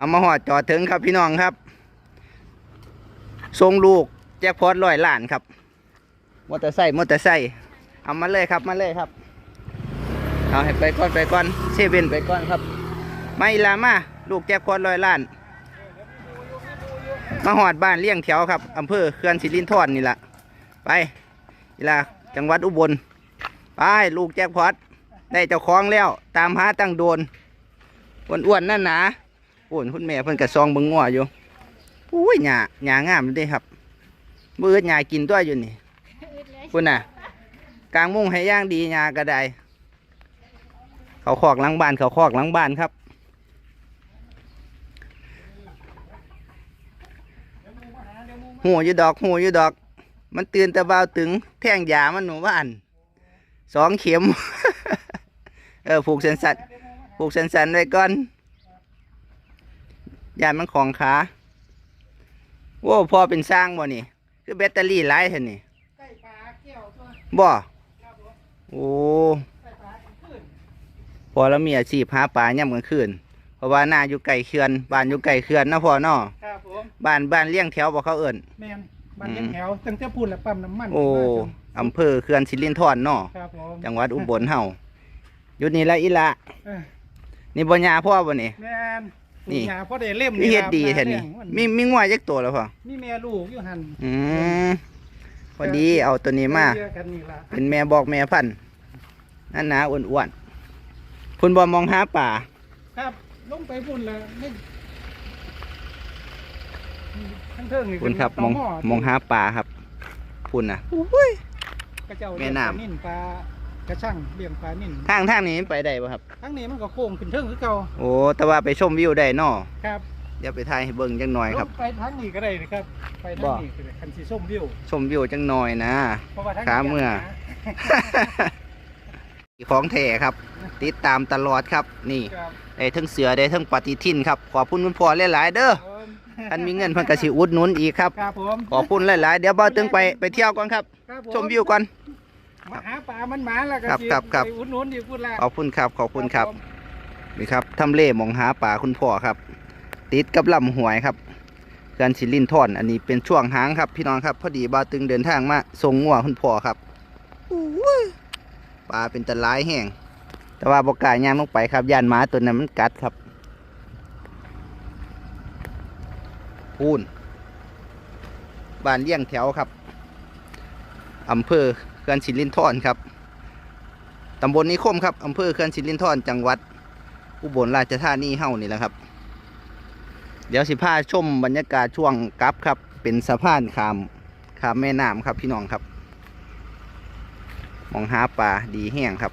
เอามาหอดจอดถึงครับพี่น้องครับทรงลูกแจ็คพอตร้อยล้านครับมอเตอร์ไซค์มอเตอร์ไซค์เอามาเลยครับมาเลยครับ เอาให้ไปก่อนไปก่อนเซเว่นไปก่อนครับ ไมาอีลามาลูกแจ็คพอตร้อยล้าน มาหอดบ้านเลี้ยงแถวครับอำเภอเขื่อนสิรินธรนี่แหละไปอีลาจังหวัดอุบลไปลูกแจ็คพอตได้เจ้าของแล้ว ตามหาตั้งโดนอ้วนๆนั่นนะ อ้นคุณแม่เพิ่นกระซองเบิงงัวอยู่อุ้ยหญ้าหญ้างามเลยเด้ครับมือหญ้ากินตัวอยู่นี่คุณน่ะ กลางมุ้งให้ย่างดีหญ้าก็ไดเขาคอกหลังบ้านเขาคอกหลังบ้านครับหูอยู่ดอกหูอยู่ดอก มันตื่นต่เบาตึงแท่งยามันหนูบ้านสองเข็ม เออผูกเส้นสันผูกเส้นสันไว้ก่อน ยานมันของขาโว้พอเป็นสร้างบ่นี่ คือแบตเตอรี่หลายเท่านี่ใกล้ปลาเกี่ยวตัวบ่ครับผมโอ้ใกล้ปลาขึ้นพอแล้วมีอาชีพหาปลาย่ำกลางคืนเพราะว่าหน้าอยู่ไก่เขื่อนบ้านอยู่ไก่เขื่อนนะพ่อเนาะครับผมบ้านบ้านเลี้ยงแถวบ่เขาเอิ้นแมนบ้านเลี้ยงแถวตั้งแต่พูดแล้วปั๊มน้ำมันโอ้มาจนอำเภอเขื่อนสิรินธรเนาะครับผมจังหวัดอุบลเฮาอยู่นี่ละอีละเออนี่บ่ยาพ่อบ่นี่แมน นี่นี่หาพ่อได้เล่มมีเฮ็ดดีครับแท้นี่เลี้ยงมีมีงัวจักตัวแล้วพ่อมีแม่ลูกอยู่หันอืมพอดีเอาตัวนี้มาเรียกกันนี่ล่ะเป็นแม่บอกแม่พันธุ์นั่นนะอ้วนๆคุณบ่มองหาป่า ครับลงไปพุ่นแล้วไม่ทั้งเทิงนี่คุณครับเป็นมองต่มองหาป่าครับ พุ่นน่ะกระเจ้าแม่เลี้ยงน้ำปลานิ่นปลา กระช่างเลี้ยงปลานิ่นทางทางนี้ไปได้บ่ครับ ทั้งนี้มันก็โค้งขึ้นเทิงคือเก่าโอ้แต่ว่าไปชมวิวได้เนาะครับเดี๋ยวไปถ่ายให้เบิ่งจังหน่อยครับ ลงไปทางนี้ก็ได้นะครับ ไปทางนี้ก็ได้คันสีส้มวิวชมวิวจังหน่อยนะ เพราะว่าทางนี้ขาเมื่อ ของแท้ครับ ติดตามตลอดครับ นี่ครับได้ทั้งเสือได้ทั้งปฏิทินครับ ขอบคุณคุณพ่อหลายๆเด้อท่านมีเงินเพิ่นก็สิอุดหนุนอีกครับ ครับผมขอบคุณหลายๆ เดี๋ยวบ่าวตึงไปไปเที่ยวก่อนครับ ครับผชมวิวก่อน มาหาปลามันหมาแล้วก็ครับสิครับครับ ไปอุดหนุนดีพูดละขอบคุณครับขอบคุณครับผมนี่ครับทำเลหมองหาป่าคุณพ่อครับ ติดกับลำหวยครับเขื่อนสิรินทอนอันนี้เป็นช่วงหางครับ พี่น้องครับพอดีบ่าวตึงเดินทางมาส่งงัวคุณพ่อครับอู้ยปลาเป็นตะไลายแห้งแต่ว่าบกล้ายย่างลงไปครับย่านหมาตัวนั้นมันกัดครับพูนบ้านเลี้ยงแถวครับอำเภอเขื่อนสิรินทอนครับตำบลนิคมครับอำเภอเขื่อนสิรินทอนจังหวัด อุบลราชธานีเฮานี่แหละครับ เดี๋ยวสิพาชมบรรยากาศช่วงกลับครับ เป็นสะพานขามขามแม่น้ำครับพี่น้องครับมองหาปลาดีแห้งครับ